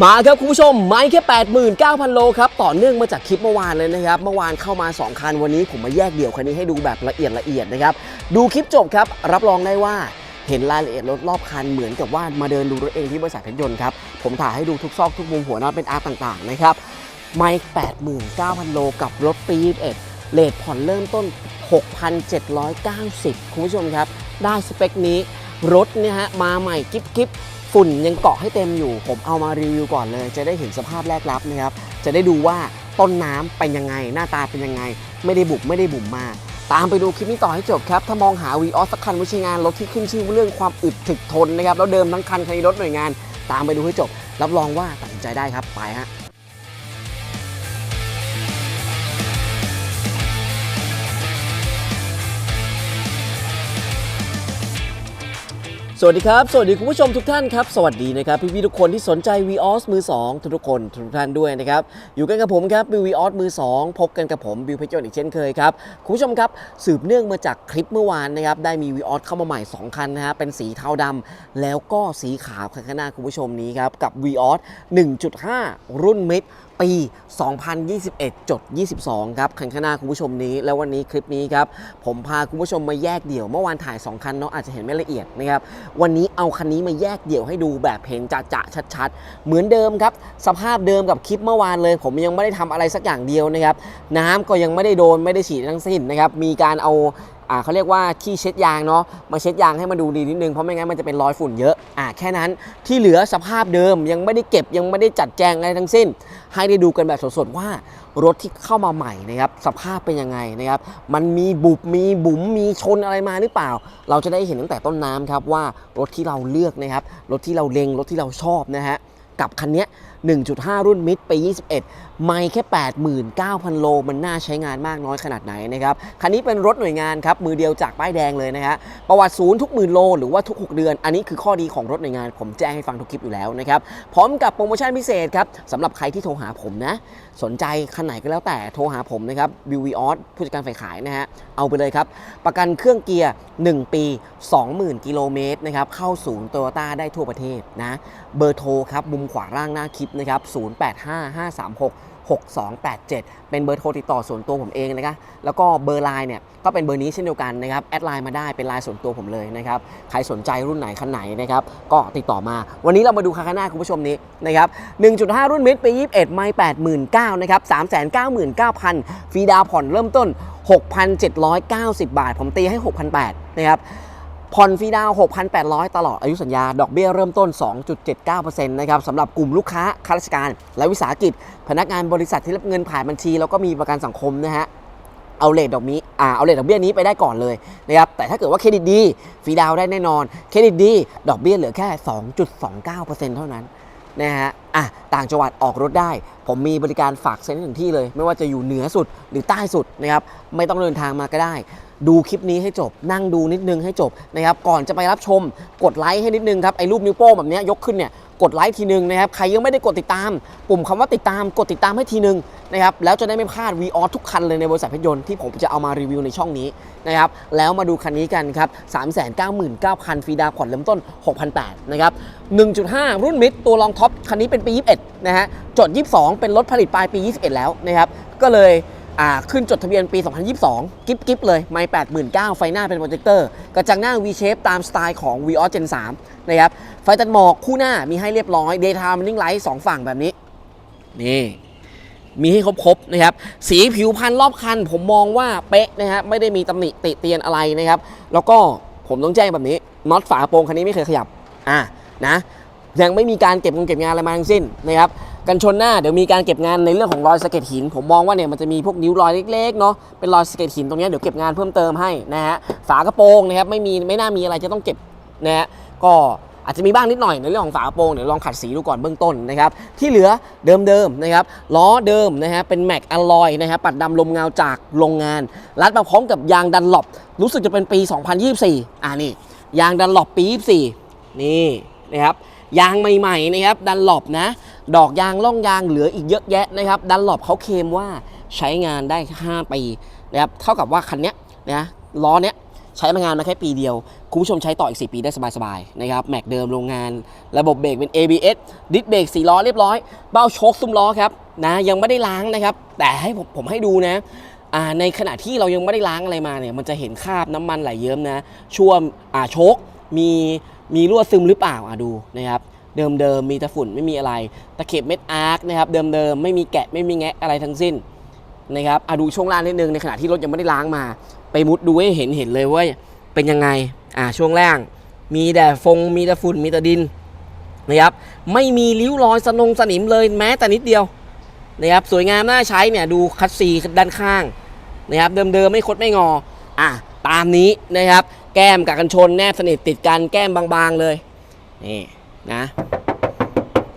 มาครับคุณผู้ชมไม้แค่ 89,000 โลครับ ต่อเนื่องมาจากคลิปเมื่อวานเลยนะครับ เมื่อวานเข้ามา 2 คันวันนี้ผมมาแยกเดี่ยวคันนี้ให้ดูแบบละเอียดละเอียดนะครับ ดูคลิปจบครับ รับรองได้ว่าเห็นรายละเอียดรถรอบคันเหมือนกับว่ามาเดินดูรถเองที่บริษัทเพชรยนต์ครับ ผมถ่ายให้ดูทุกซอกทุกมุมหัวน็อตเป็นอาร์ต่างๆนะครับไมค์89,000 โลกับรถปี21เลทผ่อนเริ่มต้น 6,790 คุณผู้ชมครับ ได้สเปคนี้รถเนี่ยฮะมาใหม่กิ๊บกิ๊บ ฝุ่นยังเกาะให้เต็มอยู่ ผมเอามารีวิวก่อนเลย จะได้เห็นสภาพแรกรับนะครับ จะได้ดูว่าต้นน้ำเป็นยังไง หน้าตาเป็นยังไง ไม่ได้บุบไม่ได้บุ่มมาตามไปดูคลิปนี้ต่อให้จบครับ ถ้ามองหาวีออสสักคันไม่ใช่งานรถที่ขึ้นชื่อเรื่องความอึดถึกทนนะครับแล้วเดิมทั้งคันคันนี้รถหน่วยงาน ตามไปดูให้จบ รับรองว่าตัดสินใจได้ครับไปฮะ สวัสดีครับ สวัสดีคุณผู้ชมทุกท่านครับ สวัสดีนะครับ พี่พี่ๆทุกคนที่สนใจ v ีออสมือ 2 ทุกๆคนทุกท่านด้วยนะครับ อยู่กันกับผมครับบิววีออสมือ 2 พบกันกับผมบิวเพชรยนอีกเช่นเคยครับ คุณผู้ชมครับ สืบเนื่องมาจากคลิปเมื่อวานนะครับ ได้มี v ีออสเข้ามาใหม่ 2 คันนะฮะเป็นสีเทาดำแล้วก็สีขาวคันข้างหน้าคุณผู้ชมนี้ครับ กับ v ีออส1.5 รุ่นมิด ปี 2021จด22 ครับ คันข้างหน้าคุณผู้ชมนี้ แล้ววันนี้คลิปนี้ครับ ผมพาคุณผู้ชมมาแยกเดี่ยว เมื่อวานถ่าย 2 คันเนาะอาจจะเห็นไม่ละเอียดนะครับ วันนี้เอาคันนี้มาแยกเดี่ยวให้ดูแบบเห็นจะจะชัดๆ เหมือนเดิมครับ สภาพเดิมกับคลิปเมื่อวานเลย ผมยังไม่ได้ทำอะไรสักอย่างเดียวนะครับ น้ำก็ยังไม่ได้โดนไม่ได้ฉีดทั้งสิ้นนะครับ มีการเอา เขาเรียกว่าที่เช็ดยางเนาะมาเช็ดยางให้มันดูดีนิดนึงเพราะไม่งั้นมันจะเป็นรอยฝุ่นเยอะอ่าแค่นั้นที่เหลือสภาพเดิมยังไม่ได้เก็บยังไม่ได้จัดแจงอะไรทั้งสิ้น ให้ได้ดูกันแบบสดๆว่ารถที่เข้ามาใหม่นะครับสภาพเป็นยังไงนะครับมันมีบุบมีบุ๋มมีชนอะไรมาหรือเปล่า เราจะได้เห็นตั้งแต่ต้นน้ำครับว่ารถที่เราเลือกนะครับรถที่เราเล็งรถที่เราชอบนะฮะกับคันเนี้ย 1.5 รุ่นมิดปี 21 ไม่แค่ 89,000 โล มันน่าใช้งานมากน้อยขนาดไหนนะครับ คันนี้เป็นรถหน่วยงานครับ มือเดียวจากป้ายแดงเลยนะฮะ ประวัติศูนย์ทุกหมื่นโล หรือว่าทุก 6 เดือน อันนี้คือข้อดีของรถหน่วยงาน ผมแจ้งให้ฟังทุกคลิปอยู่แล้วนะครับ พร้อมกับโปรโมชั่นพิเศษครับสำหรับใครที่โทรหาผมนะ สนใจคันไหนก็แล้วแต่ โทรหาผมนะครับบิววีออสผู้จัดการฝ่ายขายนะฮะ เอาไปเลยครับ ประกันเครื่องเกียร์ 1 ปี 20,000 กิโลเมตรนะครับ เข้าศูนย์โตโยต้าได้ทั่วประเทศนะ เบอร์โทรครับ มุมขวาล่างหน้าคลิปนะครับ085536 6287 เป็นเบอร์โทรติดต่อส่วนตัวผมเองนะครับ แล้วก็เบอร์ไลน์เนี่ยก็เป็นเบอร์นี้เช่นเดียวกันนะครับ แอดไลน์มาได้เป็นไลน์ส่วนตัวผมเลยนะครับ ใครสนใจรุ่นไหนคันไหนนะครับ ก็ติดต่อมา วันนี้เรามาดูคันข้างหน้าคุณผู้ชมนี้นะครับ 1.5 รุ่นมิดปี 21 ไม่89,000นะครับ 399,000 ฟรีดาวผ่อนเริ่มต้น 6,790 บาท ผมตีให้ 6,800นะครับ ผ่อนฟรีดาว 6,800 ตลอดอายุสัญญา ดอกเบี้ยเริ่มต้น 2.79%นะครับสำหรับกลุ่มลูกค้าข้าราชการ และวิสาหกิจ พนักงานบริษัทที่รับเงินผ่านบัญชี แล้วก็มีประกันสังคมนะฮะเอาเลทดอกนี้อ่าเอาเลทดอกเบี้ยนี้ไปได้ก่อนเลยนะครับแต่ถ้าเกิดว่าเครดิตดีฟรีดาวได้แน่นอน เครดิตดี ดอกเบี้ยเหลือแค่ 2.29%เท่านั้น นะฮะอะต่างจังหวัดออกรถได้ ผมมีบริการฝากเซ็นถึงที่เลย ไม่ว่าจะอยู่เหนือสุดหรือใต้สุดนะครับไม่ต้องเดินทางมาก็ได้ ดูคลิปนี้ให้จบ นั่งดูนิดนึงให้จบนะครับก่อนจะไปรับชมกดไลค์ให้นิดนึงครับไอ้รูปนิ้วโป้งแบบนี้ยกขึ้นเนี่ย กดไลค์ทีนึงนะครับใครยังไม่ได้กดติดตาม ปุ่มคำว่าติดตามกดติดตามให้ทีนึงนะครับแล้วจะได้ไม่พลาด v ีออทุกคันเลยในบริษัทเพชรยนต์ที่ผมจะเอามารีวิวในช่องนี้นะครับแล้วมาดูคันนี้กันครับ399,000ฟรีดาวน์ผ่อนเริ่มต้น 6,800นะครับ1.5 รุ่นมิดตัวรองท็อปคันนี้เป็นปี 21 นะฮะจด 22 เป็นรถผลิตปลายปี 21 แล้วนะครับก็เลยอ่าขึ้นจดทะเบียนปี 2022 กิ๊บกิ๊บเลย ไม่ 89,000ไฟหน้าเป็นโปรเจคเตอร์ กระจังหน้า V shape ตามสไตล์ของ v ีออ Gen 3 นะครับ ไฟตัดหมอกคู่หน้ามีให้เรียบร้อย Daytime Running Light สองฝั่งแบบนี้ นี่ มีให้ครบๆนะครับ สีผิวพันรอบคัน ผมมองว่าเป๊ะนะฮะไม่ได้มีตำหนิติเตียนอะไรนะครับ แล้วก็ผมต้องแจ้งแบบนี้น็อตฝาโปรงคันนี้ไม่เคยขยับ อะนะยังไม่มีการเก็บงงเก็บงานอะไรมาทั้งสิ้นนะครับกันชนหน้าเดี๋ยวมีการเก็บงานในเรื่องของรอยสะเก็ดหิน ผมมองว่าเนี่ยมันจะมีพวกนิ้วรอยเล็กๆเนาะเป็นรอยสะเก็ดหินตรงนี้เดี๋ยวเก็บงานเพิ่มเติมให้นะฮะฝากระโปรงนะครับไม่มีไม่น่ามีอะไรจะต้องเก็บนะฮะก็ อาจจะมีบ้างนิดหน่อยในเรื่องของฝากระโปรงเดี๋ยวลองขัดสีดูก่อนเบื้องต้นนะครับที่เหลือเดิมๆนะครับล้อเดิมนะฮะเป็นแม็กอลลอยนะครับปัดดำลมเงาจากโรงงาน รัดมาพร้อมกับยางดันหลบรู้สึกจะเป็นปี 2024 อ่านี่ยางดันหลบปี 24 นี่นะครับยางใหม่ๆนะครับดันหลบนะดอกยางล่องยางเหลืออีกเยอะแยะนะครับดันหลบเขาเคลมว่าใช้งานได้ 5 ปีนะครับเท่ากับว่าคันเนี้ยนะล้อเนี้ย ใช้มางานมาแค่ปีเดียว คุณผู้ชมใช้ต่ออีก 4 ปีได้สบายๆนะครับแม็กเดิมโรงงาน ระบบเบรกเป็น ABS ดิสเบรก4ล้อเรียบร้อย เบ้าโชคซุ้มล้อครับนะยังไม่ได้ล้างนะครับ แต่ให้ผมผมให้ดูนะในขณะที่เรายังไม่ได้ล้างอะไรมาเนี่ยมันจะเห็นคราบน้ำมันไหลเยิ้มนะ ช่วงอ่าโชคมีมีรั่วซึมหรือเปล่าอะดูนะครับเดิมๆมีแต่ฝุ่นไม่มีอะไร ตะเข็บเม็ดอาร์คนะครับเดิมๆไม่มีแกะไม่มีแงะอะไรทั้งสิ้นนะครับอะดูช่วงล่างนิดนึงในขณะที่รถยังไม่ได้ล้างมา ไปมุดดูให้เห็นเห็นเลยว่าเป็นยังไงอ่าช่วงล่าง มีแต่ฟงมีแต่ฝุ่นมีแต่ดินนะครับไม่มีริ้วรอยสนงสนิมเลยแม้แต่นิดเดียวนะครับสวยงามน่าใช้เนี่ยดูคัดซีด้านข้างนะครับเดิมๆไม่คดไม่งออะตามนี้นะครับแก้มกับกันชนแนบสนิทติดกันแก้มบางๆเลยนี่นะ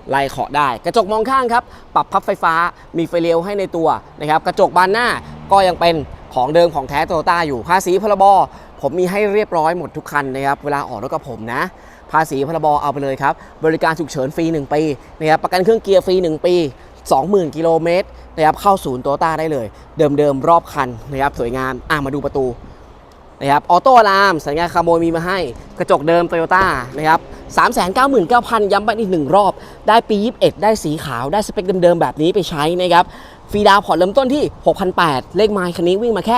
ไล่เคาะได้กระจกมองข้างครับ ปรับพับไฟฟ้ามีไฟเลี้ยวให้ในตัวนะครับ กระจกบานหน้าก็ยังเป็น ของเดิมของแท้โตโยต้าอยู่ภาษีพรบผมมีให้เรียบร้อยหมดทุกคันนะครับเวลาออกรถกับผมนะ ภาษีพรบเอาไปเลยครับ บริการฉุกเฉินฟรี 1 ปีนะครับประกันเครื่องเกียร์ฟรี 1 ปี 20,000 กิโลเมตรนะครับเข้าศูนย์โตโยต้าได้เลย เดิมๆรอบคันนะครับสวยงามอะมาดูประตูนะครับออโต้อลามสัญญาณคาร์โมยมีมาให้กระจกเดิมโตโยต้านะครับ399,000ย้ำไปอีกหนึ่งรอบ ได้ปี 21 ได้สีขาวได้สเปคเดิมๆแบบนี้ไปใช้นะครับ ฟรีดาวผ่อนเริ่มต้นที่ 6,800 เลขไมล์คันนี้วิ่งมาแค่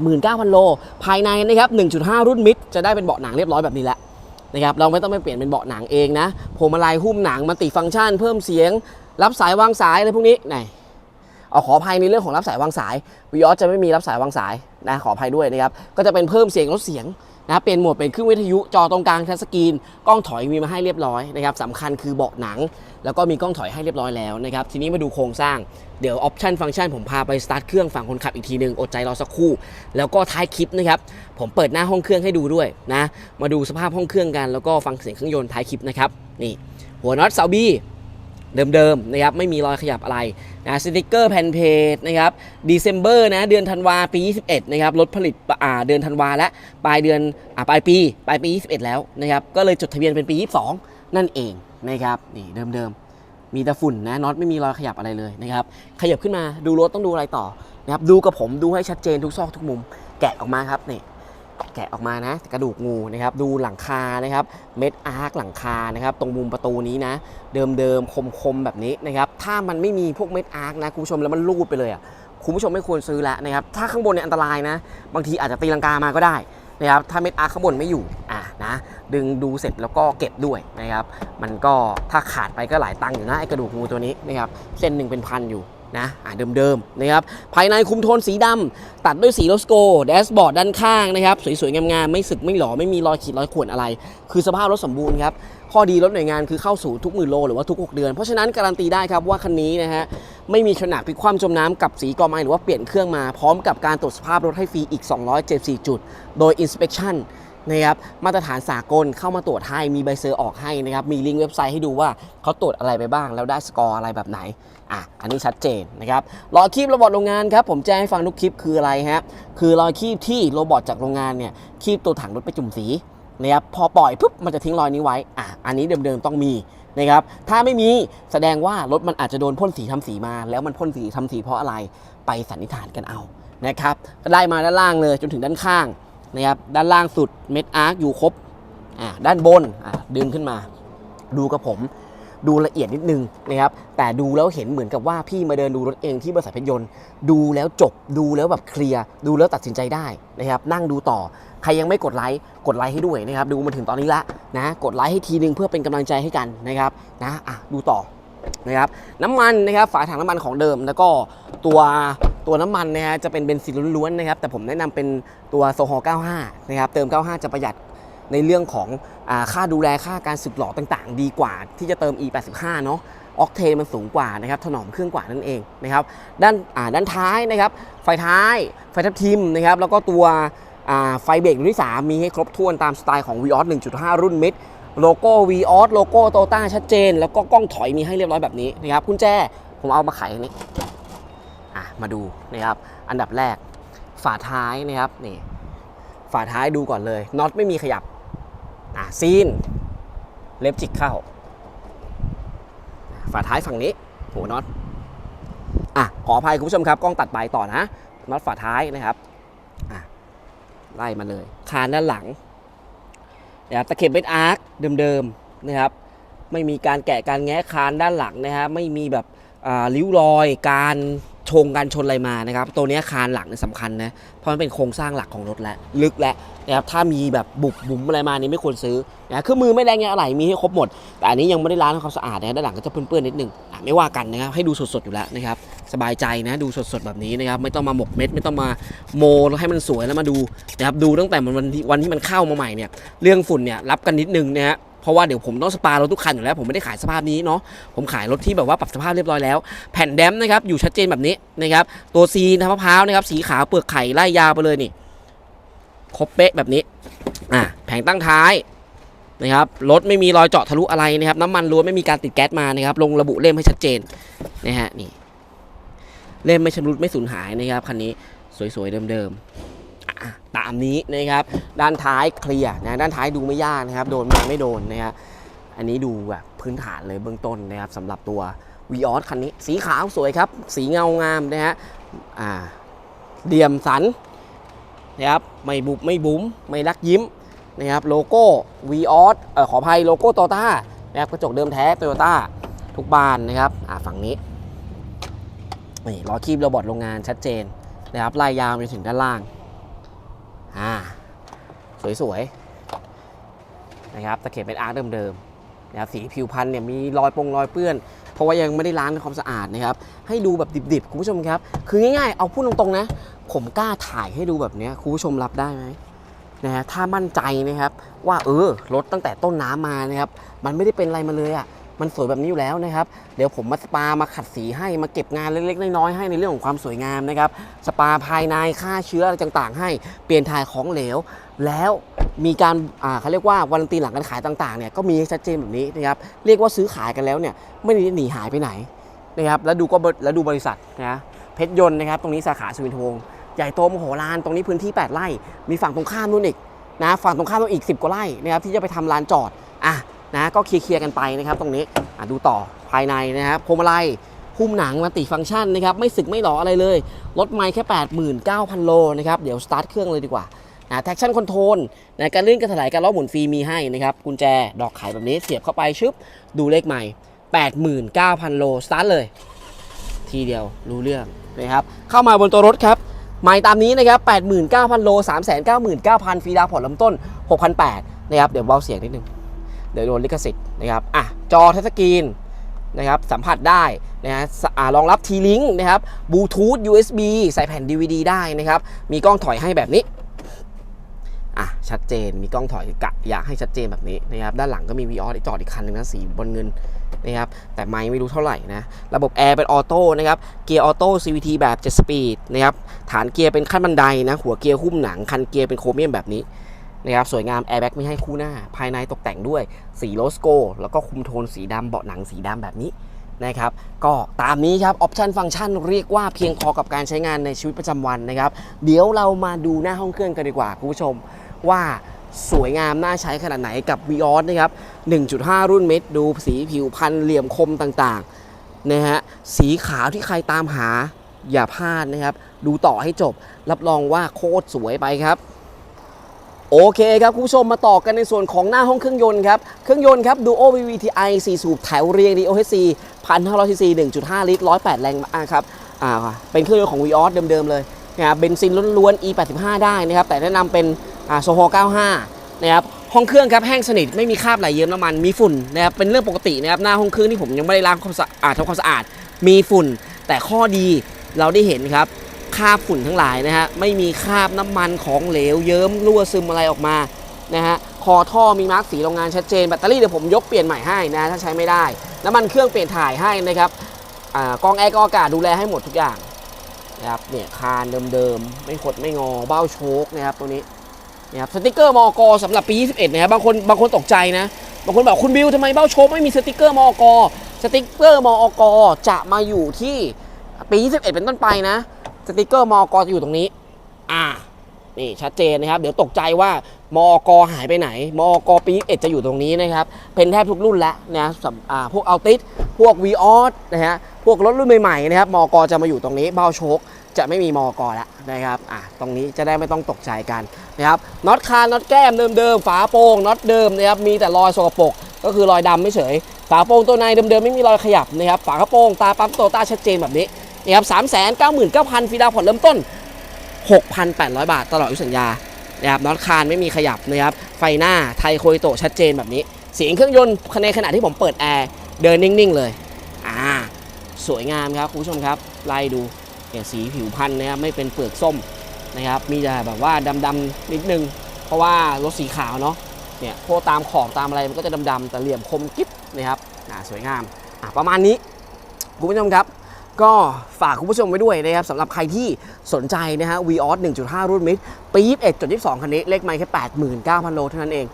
89,000 โล ภายในนะครับ 1.5 รุ่นมิดจะได้เป็นเบาะหนังเรียบร้อยแบบนี้แล้วนะครับเราไม่ต้องไปเปลี่ยนเป็นเบาะหนังเองนะพวงมาลัยหุ้มหนังมัลติฟังก์ชัน เพิ่มเสียง รับสายวางสายอะไรพวกนี้ไหน เอาขออภัยในเรื่องของรับสายวางสายวิออสจะไม่มีรับสายวางสายนะขออภัยด้วยนะครับก็จะเป็นเพิ่มเสียงลดเสียงนะเป็นโหมดเป็นเครื่องวิทยุจอตรงกลางทัชสกรีนกล้องถอยมีมาให้เรียบร้อยนะครับสำคัญคือเบาะหนัง แล้วก็มีกล้องถอยให้เรียบร้อยแล้วนะครับทีนี้มาดูโครงสร้างเดี๋ยวออปชันฟังก์ชันผมพาไปสตาร์ทเครื่องฝั่งคนขับอีกทีหนึ่งอดใจรอสักครู่ แล้วก็ท้ายคลิปนะครับผมเปิดหน้าห้องเครื่องให้ดูด้วยนะมาดูสภาพห้องเครื่องกัน แล้วก็ฟังเสียงเครื่องยนต์ท้ายคลิปนะครับนี่หัวน็อตเสาบี เดิมๆนะครับไม่มีรอยขยับอะไรนะสติกเกอร์แผ่นเพจนะครับด c เซ m เบอร์นะเดือนธันวาปี 21นะครับรถผลิตอ่าเดือนธันวาและปลายเดือนอ่าปลายปีปลายปี 21 แล้วนะครับก็เลยจดทะเบียนเป็นปี 22 นั่นเองนะครับนี่เดิมๆมีแต่ฝุ่นนะน็อตไม่มีรอยขยับอะไรเลยนะครับขยับขึ้นมาดูรถต้องดูอะไรต่อนะครับดูกับผมดูให้ชัดเจนทุกซอกทุกมุมแกะออกมาครับนี่ แกะออกมานะกระดูกงูนะครับดูหลังคานะครับเม็ดอาร์คหลังคานะครับตรงมุมประตูนี้นะ เดิมๆคมๆแบบนี้นะครับถ้ามันไม่มีพวกเม็ดอาร์คนะคุณผู้ชมแล้วมันรูดไปเลยอะคุณผู้ชมไม่ควรซื้อแล้วนะครับถ้าข้างบนเนี่ยอันตรายนะ บางทีอาจจะตีลังกามาก็ได้นะครับถ้าเม็ดอาร์คข้างบนไม่อยู่อะนะ ดึงดูเสร็จแล้วก็เก็บด้วยนะครับ มันก็ถ้าขาดไปก็หลายตังค์อยู่นะไอกระดูกงูตัวนี้นะครับเส้นหนึ่งเป็นพันอยู่ นะอ่าเดิมๆนะครับภายในคุมโทนสีดำตัดด้วยสีโลสโกแดชบอร์ดด้านข้างนะครับสวยๆงามๆไม่สึกไม่หลอไม่มีรอยขีดรอยข่วนอะไร คือสภาพรถสมบูรณ์ครับข้อดีรถหน่วยงานคือเข้าสู่ทุกหมื่นโลหรือว่าทุก 6 เดือน เพราะฉะนั้นการันตีได้ครับว่าคันนี้นะฮะไม่มีขนาดพลิกคว่ำจมน้ำกับสีกอไมหรือว่าเปลี่ยนเครื่องมาพร้อมกับการตรวจสภาพรถให้ฟรีอีก 274 จุด โดย inspection นะครับมาตรฐานสากลเข้ามาตรวจให้มีใบเซอร์ออกให้นะครับมีลิงก์เว็บไซต์ให้ดูว่าเขาตรวจอะไรไปบ้าง แล้วได้สกอร์อะไรแบบไหนอะอันนี้ชัดเจนนะครับรอยคีบโรบอทโรงงานครับผมแจ้งให้ฟังทุกคลิปคืออะไรฮะคือรอยคีบที่โรบอทจากโรงงานเนี่ยคีบตัวถังรถไปจุ่มสีนะครับพอปล่อยปุ๊บมันจะทิ้งรอยนี้ไว้อะอันนี้เดิมๆต้องมีนะครับถ้าไม่มีแสดงว่ารถมันอาจจะโดนพ่นสีทำสีมา แล้วมันพ่นสีทำสีเพราะอะไรไปสันนิษฐานกันเอานะครับก็ได้มาด้านล่างเลยจนถึงด้านข้าง นะครับด้านล่างสุดเม็ดอาร์คอยู่ครบด้านบนดึงขึ้นมา ดูกับผมดูละเอียดนิดนึงนะครับแต่ดูแล้วเห็นเหมือนกับว่าพี่มาเดินดูรถเองที่บริษัทเพชรยนต์ ดูแล้วจบดูแล้วแบบเคลียร์ดูแล้วตัดสินใจได้นะครับนั่งดูต่อ ใครยังไม่กดไลค์กดไลค์ให้ด้วยนะครับดูมาถึงตอนนี้ละนะกดไลค์ให้ทีนึงเพื่อเป็นกำลังใจให้กันนะครับนะอะดูต่อนะครับน้ำมันนะครับฝาถังน้ำมันของเดิมแล้วก็ตัว ตัวน้ำมันนะฮะจะเป็นเบนซินล้วนๆนะครับแต่ผมแนะนำเป็นตัวโซฮอล95 นะครับเติม 95 จะประหยัดในเรื่องของอค่าดูแลค่าการสึกหลอต่างๆ ดีกว่าที่จะเติม E85 เนาะออกเทนมันสูงกว่านะครับถนอมเครื่องกว่านั่นเองนะครับด้านอ่าด้านท้ายนะครับไฟท้ายไฟทับทิมนะครับแล้วก็ตัวอ่าไฟเบรกรุ่นที่ 3 มีให้ครบถ้วนตามสไตล์ของ v ีออส1.5 รุ่นมิดโลโก้ v ีออสโลโก้โตต้าชัดเจน แล้วก็กล้องถอยมีให้เรียบร้อยแบบนี้นะครับกุญแจผมเอามาไขนนี้ อะมาดูนะครับ อันดับแรก ฝาท้ายนะครับนี่ฝาท้ายดูก่อนเลยน็อตไม่มีขยับอะซีน เล็บจิกเข้า ฝาท้ายฝั่งนี้หัวน็อตอะขออภัยคุณผู้ชมครับกล้องตัดไปต่อนะน็อตฝาท้ายนะครับอะไล่มาเลยคานด้านหลังนะครับตะเข็บเป็นอาร์คเดิมๆนะครับ ไม่มีการแกะการแงะคานด้านหลังนะครับไม่มีแบบริ้วรอยการ ชงการชนอะไรมานะครับ ตัวนี้คานหลังเนี่ยสำคัญนะ เพราะมันเป็นโครงสร้างหลักของรถแล้วลึกแล้วนะครับถ้ามีแบบบุบบุ๋มอะไรมานี่ไม่ควรซื้อนะเครื่องมือไม่แรงแงะอะไรมีให้ครบหมด แต่อันนี้ยังไม่ได้ล้างทำความสะอาดนะด้านหลังก็จะเปื้อนๆนิดนึงไม่ว่ากันนะครับให้ดูสดๆอยู่แล้วนะครับสบายใจนะดูสดๆแบบนี้นะครับไม่ต้องมาหมกเม็ด ไม่ต้องมาโมแล้วให้มันสวยแล้วมาดูนะครับดูตั้งแต่วันที่วันที่มันเข้ามาใหม่เนี่ยเรื่องฝุ่นเนี่ยรับกันนิดนึงนะฮะ เพราะว่าเดี๋ยวผมต้องสปารถทุกคันอยู่แล้วผมไม่ได้ขายสภาพนี้เนาะผมขายรถที่แบบว่าปรับสภาพเรียบร้อยแล้ว แผ่นแดมนะครับอยู่ชัดเจนแบบนี้นะครับตัวซีนะมะพร้าวนะครับสีขาวเปลือกไข่ไล่ยาวไปเลยนี่ครบเป๊ะแบบนี้อะแผงตั้งท้ายนะครับรถไม่มีรอยเจาะทะลุอะไรนะครับน้ำมันล้วนไม่มีการติดแก๊สมานะครับลงระบุเล่มให้ชัดเจนนะฮะนี่เล่มไม่ชำรุดไม่สูญหายนะครับคันนี้สวยๆเดิมๆ ตามนี้นะครับ ด้านท้ายเคลียร์นะด้านท้ายดูไม่ยากนะครับ โดนมาไม่โดนนะครับอันนี้ดูแบบพื้นฐานเลยเบื้องต้นนะครับสำหรับตัว v ีออสคันนี้ สีขาวสวยครับ สีเงางามนะฮะอ่าเดี่ยมสันนะครับไม่บุบไม่บุ๋มไม่รักยิ้มนะครับโลโก้ v ีออสเอ่อขออภัยโลโก้โตต้านะครับกระจกเดิมแท้โตโยต้าทุกบานนะครับอ่าฝั่งนี้นี่ล้อคีบโรบอทโรงงานชัดเจนนะครับลายยาวไปถึงด้านล่าง อ่าสวยๆนะครับตะเข็บเป็นอาร์คเดิมๆนะครับสีผิวพันธุ์เนี่ยมีรอยปงรอยเปื้อน เพราะว่ายังไม่ได้ล้างทำความสะอาดนะครับให้ดูแบบดิบๆ คุณผู้ชมครับ คือง่ายๆ เอาพูดตรงๆนะ ผมกล้าถ่ายให้ดูแบบนี้คุณผู้ชมรับได้ไหมนะฮะถ้ามั่นใจนะครับว่าเออรถตั้งแต่ต้นน้ำมานะครับมันไม่ได้เป็นอะไรมาเลยอะ่ะ มันสวยแบบนี้อยู่แล้วนะครับ เดี๋ยวผมมาสปามาขัดสีให้มาเก็บงานเล็กๆน้อยๆให้ในเรื่องของความสวยงามนะครับ สปาภายในฆ่าเชื้ออะไรต่างๆ ให้เปลี่ยนถ่ายของเหลว แล้วมีการเขาเรียกว่าวันตีหลังการขายต่างๆเนี่ยก็มีชัดเจนแบบนี้นะครับเรียกว่าซื้อขายกันแล้วเนี่ยไม่ได้หนีหายไปไหนนะครับแล้วดูก็แล้วดูบริษัทนะเพชรยนต์นะครับตรงนี้สาขาสุวินทวงศ์ใหญ่โตมโหฬารตรงนี้พื้นที่ 8 ไร่ มีฝั่งตรงข้ามนู่นอีกนะฝั่งตรงข้ามนู่นอีก 10 กว่าไร่นะครับที่จะไปทำลานจอดอะ นะก็เคลียร์กันไปนะครับ ตรงนี้ดูต่อภายในนะครับพวงมาลัยหุ้มหนังมัลติฟังก์ชันนะครับไม่สึกไม่หลออะไรเลยรถไม่แค่ 89,000 โลนะครับเดี๋ยวสตาร์ทเครื่องเลยดีกว่านะแท็กชั่นคอนโทรลนะการลื่นการถลายการล้อหมุนฟรีมีให้นะครับกุญแจดอกไขแบบนี้เสียบเข้าไปชึบดูเลขใหม่ 89,000 โลสตาร์ทเลย ทีเดียวรู้เรื่องนะครับเข้ามาบนตัวรถครับหมายตามนี้นะครับ 89,000 โล 399,000 ฟรีดาวผ่อนลำต้น 6,800นะครับเดี๋ยวเบาเสียงนิดนึง เดี๋ยวโดนลิขสิทธิ์นะครับอะจอทัชสกรีนนะครับสัมผัสได้นะฮะรองรับ T-Link นะครับบลูทูธ USB ใส่แผ่น DVD ได้นะครับ มีกล้องถอยให้แบบนี้อะชัดเจนมีกล้องถอยกะอยากให้ชัดเจนแบบนี้นะครับด้านหลังก็มี v ีออสจอดอีกคันหนึงนะสีบนเงินนะครับแต่ไม่ไม่รู้เท่าไหร่นะระบบแอร์เป็นออโต้นะครับเกียร์ออโต้ CVT แบบ7สปีดนะครับฐานเกียร์เป็นขั้นบันไดนะหัวเกียร์หุ้มหนังคันเกียร์เป็นโครเมียมแบบนี้ นะครับสวยงามแอร์แบ็กม่ให้คู่หน้า ภายในตกแต่งด้วยสีโลสโก แล้วก็คุมโทนสีดำเบาะหนังสีดำแบบนี้นะครับก็ตามนี้ครับออปชันฟังก์ชันเรียกว่าเพียงพอกับการใช้งานในชีวิตประจำวันนะครับ เดี๋ยวเรามาดูหน้าห้องเครื่องกันดีกว่าคุณผู้ชมว่าสวยงามน่าใช้ขนาดไหนกับ v ีออสนะครับ 1.5 รุ่นเม็ดดูสีผิวพันเหลี่ยมคมต่างๆนะฮะสีขาวที่ใครตามหาอย่าพลาดนะครับ ดูต่อให้จบรับรองว่าโคตรสวยไปครับ โอเคครับ คุณผู้ชมมาต่อกันในส่วนของหน้าห้องเครื่องยนต์ครับ เครื่องยนต์ครับ Duo VVTi 4 สูบแถวเรียง DOHC 1,500 cc 1.5 ลิตร 108 แรงม้าครับอ่าเป็นเครื่องยนต์ของ Vios เดิม ๆ เลยนะครับเบนซินล้วนๆ E85 ได้นะครับ แต่แนะนำเป็นอ่าโซฮอ95 นะครับ ห้องเครื่องครับ แห้งสนิท ไม่มีคราบไหลเยิ้มน้ำมัน มีฝุ่นนะครับ เป็นเรื่องปกตินะครับ หน้าห้องเครื่องที่ผมยังไม่ได้ล้างความสะอาดทำความสะอาด มีฝุ่น แต่ข้อดีเราได้เห็นครับ คราบฝุ่นทั้งหลายนะฮะไม่มีคราบน้ำมันของเหลวเยิ้มรั่วซึมอะไรออกมานะฮะคอท่อมีมาร์กสีโรงงานชัดเจนแบตเตอรี่เดี๋ยวผมยกเปลี่ยนใหม่ให้นะถ้าใช้ไม่ได้ น้ำมันเครื่องเปลี่ยนถ่ายให้นะครับอกองแอร์กองอากาศดูแลให้หมดทุกอย่างนะครับเนี่ยคานเดิมๆ ไม่ขดไม่งอเบ้าโชคนะครับตัวนี้นะครับสติกเกอร์มอกสำหรับปี 21นะครับบางคนบางคนตกใจนะบางคนบอกคุณบิวทำไมเบ้าโชคไม่มีสติกเกอร์มอกสติกเกอร์มอกจะมาอยู่ที่ปี 21 เป็นต้นไปนะ สติกเกอร์มอกจะอยู่ตรงนี้ อ่า นี่ชัดเจนนะครับ เดี๋ยวตกใจว่ามอกหายไปไหน มอกปีเอ็ดจะอยู่ตรงนี้นะครับ เป็นแทบทุกรุ่นแล้วนะสำอ่าพวกเอัลติสพวกวีออสนะฮะ พวกรถรุ่นใหม่ๆนะครับ มอกจะมาอยู่ตรงนี้ เบ้าโชคจะไม่มีมอกแล้วนะครับ อะ ตรงนี้จะได้ไม่ต้องตกใจกันนะครับ น็อตคานน็อตแก้มเดิมๆ ฝาโปร่งน็อตเดิมนะครับ มีแต่รอยสกปรก ก็คือรอยดำไม่เฉย ฝาโป่งตัวในเดิมๆ ไม่มีรอยขยับนะครับ ฝากระโปรงตาปั๊มโตต้าชัดเจนแบบนี้ นะครับสามแสนเก้าหมื่นเก้าพันฟรีดาวผ่อนเริ่มต้น 6,800 บาทตลอดอายุสัญญานะครับน็อตคานไม่มีขยับนะครับไฟหน้าไทยโคยโตชัดเจนแบบนี้เสียงเครื่องยนต์ในขณะที่ผมเปิดแอร์เดินนิ่งๆเลยอ่าสวยงามครับคุณผู้ชมครับไล่ดูสีผิวพันธุ์นะครับไม่เป็นเปลือกส้มนะครับมีแต่แบบว่าดำๆนิดนึง เพราะว่ารถสีขาวเนาะเนี่ยพวกตามขอบตามอะไรมันก็จะดำๆแต่เหลี่ยมคมกิ๊บนะครับอ่าสวยงามอะประมาณนี้คุณผู้ชมครับ ก็ฝากคุณผู้ชมไว้ด้วยนะครับสำหรับใครที่สนใจนะฮะ v ีออส1.5 รุ่นมิดปี21.22 คันนี้ เลขไมค์แค่ 89,000 โลเท่านั้นเอง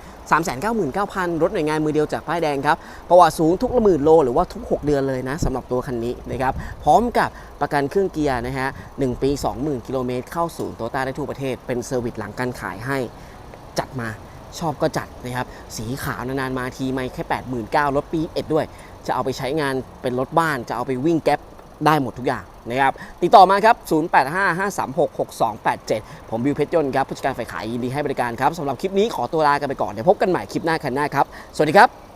399,000 รถหน่วยงานมือเดียวจากป้ายแดงครับ ประวัติสูงทุกละหมื่นโล หรือว่าทุก 6 เดือนเลยนะสำหรับตัวคันนี้นะครับ พร้อมกับประกันเครื่องเกียร์นะฮะ 1 ปี 20,000 กิโลเมตร เข้าศูนย์โตต้าได้ทั่วประเทศ เป็นเซอร์วิสหลังการขายให้จัดมาชอบก็จัดนะครับ สีขาวนานๆมาทีไม่แค่ 89,000 รถปี11ด้วย จะเอาไปใช้งานเป็นรถบ้าน จะเอาไปวิ่งแก๊ป ได้หมดทุกอย่างนะครับติดต่อมาครับ 0855366287 ผมบิวเพชรยนต์ครับผู้จัดการฝ่ายขายยินดีให้บริการครับสำหรับคลิปนี้ขอตัวลากันไปก่อนเดี๋ยวพบกันใหม่คลิปหน้าคันหน้าครับ สวัสดีครับ